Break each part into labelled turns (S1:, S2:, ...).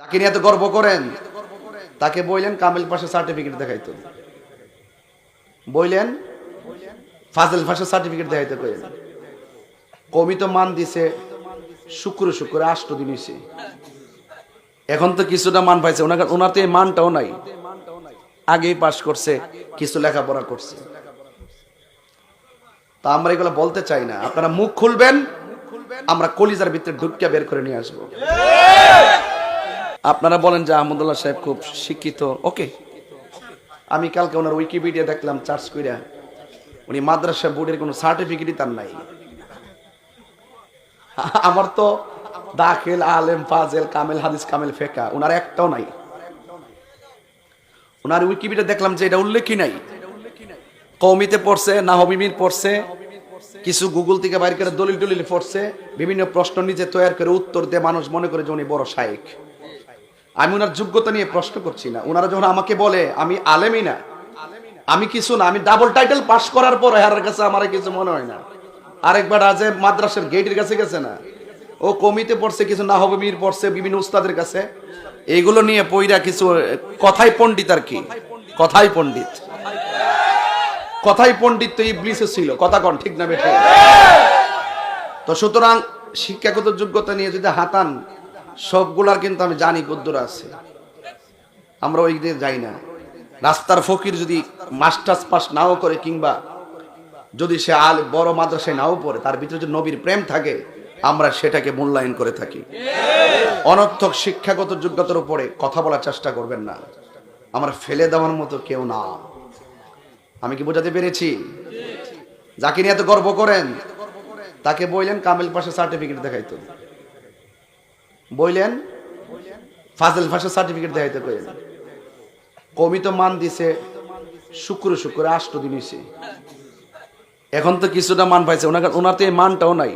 S1: যাকে নিয়ে এত গর্ব করেন, তাকে বললেন কামিল পাশে সার্টিফিকেট দেখাইতো। বললেন, ফাজল ফাঁসের সার্টিফিকেট দেখাইতে কইলেন। কমি তো মান দিছে, শুক্র শুক্র আষ্ট দিন এখন তো কিছুটা মান পাইছে, ওনার ওনার তো এই মানটাও নাই। আগেই পাশ করছে, কিছু লেখাপড়া করছে। তা আমরা এগুলো বলতে চাই না। আপনারা মুখ খুলবেন, আমরা কলিজার ভিতরে ঢুকিয়া বের করে নিয়ে আসব। আপনারা বলেন যে আহমদুল্লাহ সাহেব খুব শিক্ষিত। ওকে। আমি কালকে ওনার উইকিপিডিয়া দেখলাম চার্জ কইরা। উনি মাদ্রাসা বোর্ডের কোনো সার্টিফিকেটই তার নাই। আমার তো দাখিল, আলেম, ফাজেল, কামেল, হাদিস, কামেল, ফেকা। ওনার একটাও নাই। ওনার উইকিপিডিয়া দেখলাম যে এটা উল্লেখই নাই। কৌমিতে পড়ছে না হবিমির পড়ছে, কিছু গুগল থেকে বাইর করে দলিল টলিল পড়ছে, বিভিন্ন প্রশ্ন নিজে তৈরি করে উত্তর দিয়ে মানুষ মনে করে যে উনি বড় শায়েক। আমি ওনার যোগ্যতা নিয়ে প্রশ্ন করছি না। ওনারা যখন আমাকে বলে, আমি আলেমই না, আমি কিছু না, আমি ডাবল টাইটেল পাস করার পর হেরার কাছে আমার কিছু মনে হয় না। আরেকবার আজ মাদ্রাসার গেটের কাছে গেছে না। ও কমিতে পড়ছে, কিছু না হবে, মির পড়ছে, বিভিন্ন উস্তাদের কাছে। এইগুলো নিয়ে পইরা কিছু, কথাই পণ্ডিত আর কি? কথাই পণ্ডিত। কথাই পণ্ডিত তো ইবলিসে ছিল। কথা কন, ঠিক না বেঠে? তো সুতরাং শিক্ষাগত যোগ্যতা নিয়ে যদি হাতান সবগুলার কিন্তু আমি জানি কদ্দুর আছে। আমরা ওই দিকে যাই না। রাস্তার ফকির যদি মাস্টার্স পাস নাও করে কিংবা যদি সে আল বড় মাদ্রাসায় নাও পড়ে, তার ভিতরে যদি নবীর প্রেম থাকে, আমরা সেটাকে মূল্যায়ন করে থাকি। অনর্থক শিক্ষাগত যোগ্যতার উপরে কথা বলার চেষ্টা করবেন না। আমরা ফেলে দেওয়ার মতো কেউ না। আমি কি বোঝাতে পেরেছি? যাকে নিয়ে এত গর্ব করেন, তাকে বললেন কামিল পাশে সার্টিফিকেট দেখাইতো। বললেন ফাজল ফাঁসের সার্টিফিকেট দেখাইতে কইলেন। কমি তো মান দিছে, শুক্র শুক্র, আষ্ট দিন এখন তো কিছুটা মান পাইছে ওনার তো এই মানটাও নাই।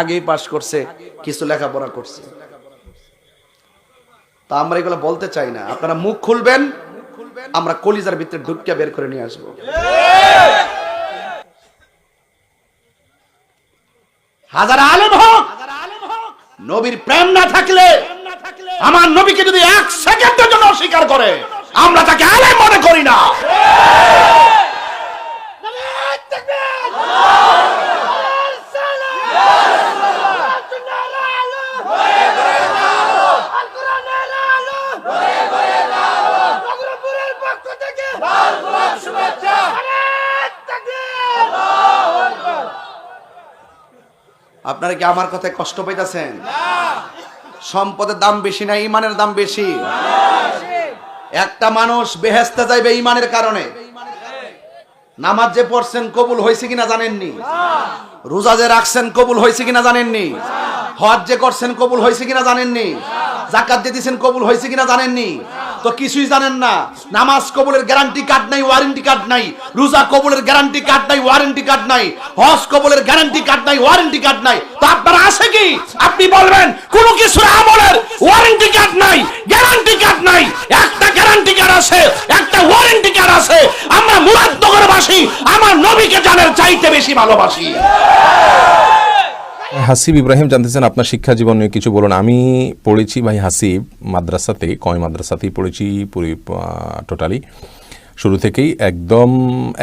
S1: আগেই পাশ করছে, কিছু লেখাপড়া করছে। তা আমরা এগুলো বলতে চাই না। আপনারা মুখ খুলবেন, আমরা কলিজার ভিতরে ঢুকিয়া বের করে নিয়ে আসব। হাজার আলেম হোক! নবীর প্রেম না থাকলে আমার নবীকে যদি এক সেকেন্ডের জন্য অস্বীকার করে, আমরা তাকে আলে মনে করি না। আপনারা কি আমার কথায় কষ্ট পাইতেছেন? সম্পদের দাম বেশি না ইমানের দাম বেশি? একটা মানুষ বেহেস্তে যাইবে ইমানের কারণে। নামাজ যে পড়ছেন কবুল হয়েছে কিনা জানেননি? রোজা যে রাখছেন কবুল হয়েছে কিনা জানেননি? হজ যে করছেন কবুল হয়েছে কিনা জানেননি? জাকাত দিয়ে দিয়েছেন, কবুল হয়েছে কিনা জানেননি? তো কিছুই জানেন না। নামাজ কবুলের গ্যারান্টি কার্ড নাই ওয়ারেন্টি কার্ড নাই। রোজা কবুলের গ্যারান্টি কার্ড নাই ওয়ারেন্টি কার্ড নাই। হজ কবুলের গ্যারান্টি কার্ড নাই ওয়ারেন্টি কার্ড নাই। তো আপনার আছে কি? আপনি বলবেন, কোন কিছুর আমলের ওয়ারেন্টি কার্ড নাই গ্যারান্টি কার্ড নাই। একটা গ্যারান্টি কার্ড আছে, একটা ওয়ারেন্টি কার্ড আছে। আমরা মুরাদনগরবাসী আমার নবীকে জানার চাইতে বেশি ভালোবাসি।
S2: হাসিব ইব্রাহিম জানতেছেন, আপনার শিক্ষা জীবন নিয়ে কিছু বলুন। আমি পড়েছি ভাই হাসিব মাদ্রাসাতে, কয় মাদ্রাসাতেই পড়েছি পুরি টোটালি শুরু থেকেই একদম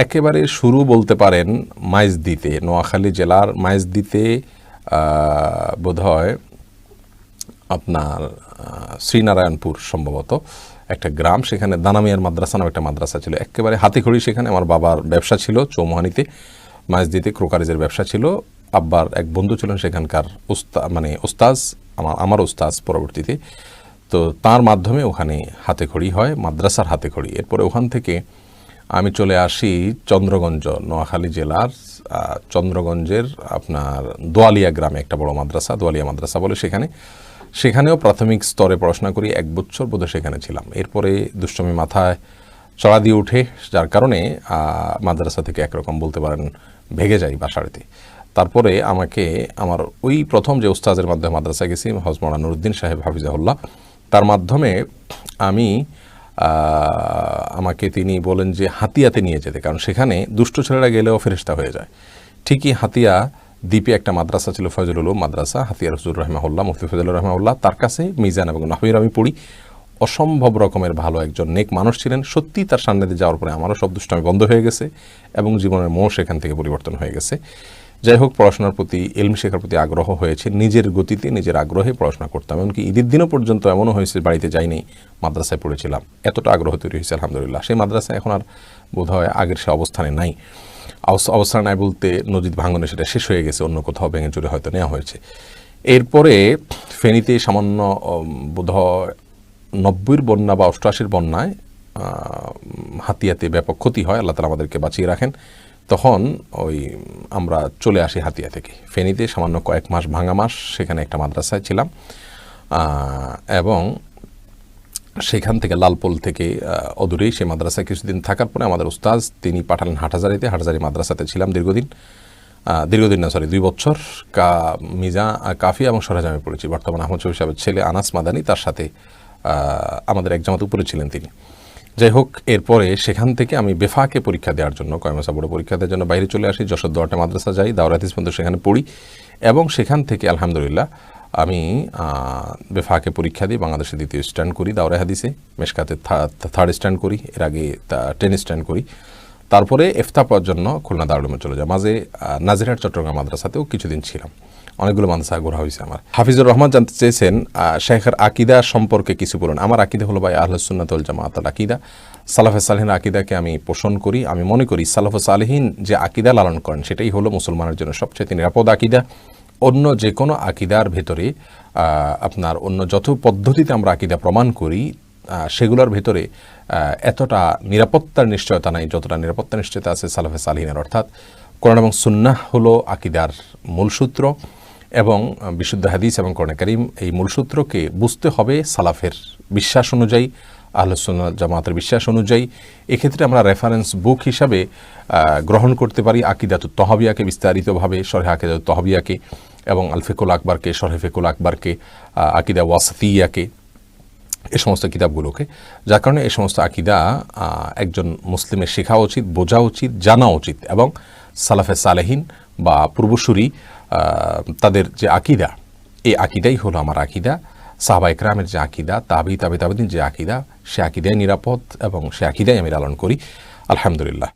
S2: একেবারে শুরু বলতে পারেন মাইজদিতে, নোয়াখালী জেলার মাইজদিতে বোধ হয় আপনার শ্রীনারায়ণপুর সম্ভবত একটা গ্রাম। সেখানে দানামিয়ার মাদ্রাসা নামে একটা মাদ্রাসা ছিল। একেবারে হাতিখড়ি সেখানে আমার বাবার ব্যবসা ছিল চৌমোহানিতে। মাইজদিতে ক্রোকারিজের ব্যবসা ছিল। আব্বার এক বন্ধু ছিলেন সেখানকার উস্তা মানে ওস্তাজ আমার আমার ওস্তাজ পরবর্তীতে। তো তার মাধ্যমে ওখানে হাতেখড়ি হয়, মাদ্রাসার হাতেখড়ি। এরপরে ওখান থেকে আমি চলে আসি চন্দ্রগঞ্জ, নোয়াখালী জেলার চন্দ্রগঞ্জের আপনার দোয়ালিয়া গ্রামে একটা বড় মাদ্রাসা, দোয়ালিয়া মাদ্রাসা বলে সেখানে। সেখানেও প্রাথমিক স্তরে পড়াশোনা করি, এক বছর বোধহয় সেখানে ছিলাম। এরপরে দুষ্টমি মাথায় চড়া দিয়ে উঠে, যার কারণে মাদ্রাসা থেকে একরকম বলতে পারেন ভেগে যাই বাসাড়িতে তারপরে আমাকে আমার ওই প্রথম যে উস্তাজের মাধ্যমে মাদ্রাসা গেছি হজমরা নুরুদ্দিন সাহেব হাফিজাহুল্লাহ, তার মাধ্যমে আমি আমাকে তিনি বলেন যে হাতিয়াতে নিয়ে যেতে, কারণ সেখানে দুষ্ট ছেলেরা গেলেও ফেরিস্তা হয়ে যায়। ঠিকই হাতিয়া দ্বীপে একটা মাদ্রাসা ছিল ফজল উলুম মাদ্রাসা হাতিয়ার হজুর রহমাউল্লাহ মুফতি ফজল রহমাউল্লাহ তার কাছে মিজান এবং নাহবির আমি পড়ি। অসম্ভব রকমের ভালো একজন নেক মানুষ ছিলেন সত্যি তার সান্নিধ্যে যাওয়ার পরে আমারও সব দুষ্টামি বন্ধ হয়ে গেছে এবং জীবনের মোহ সেখান থেকে পরিবর্তন হয়ে গেছে। যাই হোক পড়াশোনার প্রতি, এলম শেখার প্রতি আগ্রহ হয়েছে। নিজের গতিতে, নিজের আগ্রহে পড়াশোনা করতাম। এমনকি ঈদের দিনও পর্যন্ত এমনও হয়েছে, বাড়িতে যাইনি, মাদ্রাসায় পড়েছিলাম। এতটা আগ্রহ তৈরি হয়েছে, আলহামদুলিল্লাহ। সেই মাদ্রাসা এখন আর বোধ হয় আগের সে অবস্থানে নাই। অবস- অবস্থান নাই বলতে নদীর ভাঙনে সেটা শেষ হয়ে গেছে, অন্য কোথাও ভেঙে চুরে হয়তো নেওয়া হয়েছে। এরপরে ফেনীতে সামান্য বোধ হয় নব্বইয়ের বন্যা বা অষ্টআশির বন্যায় হাতিয়াতে ব্যাপক ক্ষতি হয়। আল্লাহ তালা আমাদেরকে বাঁচিয়ে রাখেন। তখন ওই আমরা চলে আসি হাতিয়া থেকে। ফেনীতে সামান্য কয়েক মাস ভাঙা মাস, সেখানে একটা মাদ্রাসায় ছিলাম। এবং সেখান থেকে লালপোল থেকে অদূরেই সেই মাদ্রাসায় কিছুদিন থাকার পরে আমাদের উস্তাজ তিনি পাঠালেন হাটহাজারিতে। হাটহাজারি মাদ্রাসাতে ছিলাম দীর্ঘদিন। দীর্ঘদিন না সরি দুই বছর। কা, মিজা, কাফি এবং সরাজামে পড়েছি। বর্তমানে আহমদ সাহেবের ছেলে আনাস মাদানি, তার সাথে আমাদের এক জামাত উপরে ছিলেন তিনি। যাই হোক এরপরে সেখান থেকে আমি বেফাকে পরীক্ষা দেওয়ার জন্য কয়মাসা বড় পরীক্ষা দেওয়ার জন্য বাইরে চলে আসি, যশোর দোয়াটা মাদ্রাসা যাই দাওরাতিস পর্যন্ত সেখানে পড়ি। এবং সেখান থেকে, আলহামদুলিল্লাহ, আমি বেফাকে পরীক্ষা দিই বাংলাদেশে দ্বিতীয় স্ট্যান্ড করি দাওরা হাদিসে, মেশকাতে থার্ড স্ট্যান্ড করি, এর আগে টেন স্ট্যান্ড করি। তারপরে এফতা পাওয়ার জন্য খুলনা দারুলুমে চলে যায়। মাঝে নাজিরহাট, চট্টগ্রাম মাদ্রাসাতেও কিছুদিন ছিলাম। অনেকগুলো মাদ্রাসা ঘোরা হয়েছে আমার। হাফিজুর রহমান জানতে চেয়েছেন শেখের আকিদা সম্পর্কে কিছু বলুন। আমার আকিদা হলো, ভাই আহলুসুন্নাতুল জামাতাল আকিদা। সালাফে সালেহিন আকিদাকে আমি পোষণ করি। আমি মনে করি সালাফে সালেহিন যে আকিদা লালন করেন, সেটাই হলো মুসলমানের জন্য সবচেয়ে নিরাপদ আকিদা। অন্য যে কোনো আকিদার ভেতরে আপনার অন্য যত পদ্ধতিতে আমরা আকিদা প্রমাণ করি সেগুলোর ভেতরে এতটা নিরাপত্তার নিশ্চয়তা নাই, যতটা নিরাপত্তা নিশ্চয়তা আছে সালাফে সালিহিনের, অর্থাৎ কোরআন এবং সুন্নাহ হলো আকিদার মূলসূত্র এবং বিশুদ্ধ হাদিস এবং কোরআন করিম এই মূলসূত্রকে বুঝতে হবে সালাফের বিশ্বাস অনুযায়ী আহলসুন্না জামাতের বিশ্বাস অনুযায়ী। এক্ষেত্রে আমরা রেফারেন্স বুক হিসাবে গ্রহণ করতে পারি আকিদাত তহবিয়াকে বিস্তারিতভাবে, সরহে আকিদাত তহবিয়াকে এবং আলফেকুল আকবরকে, সরহে ফেকুল আকবরকে আকিদা ওয়াসতিয়াকে এ সমস্ত কিতাবগুলোকে। যার কারণে এ সমস্ত আকিদা একজন মুসলিমের শেখা উচিত, বোঝা উচিত, জানা উচিত এবং সালাফে সালেহীন বা পূর্বসূরি তাদের যে আকিদা, এই আকিদাই হলো আমার আকিদা। সাহাবা ইকরামের যে আকিদা তাবি তাবি তাবিদিন যে আকিদা, সে আকিদাই নিরাপদ এবং সে আকিদাই আমি লালন করি। আলহামদুলিল্লাহ।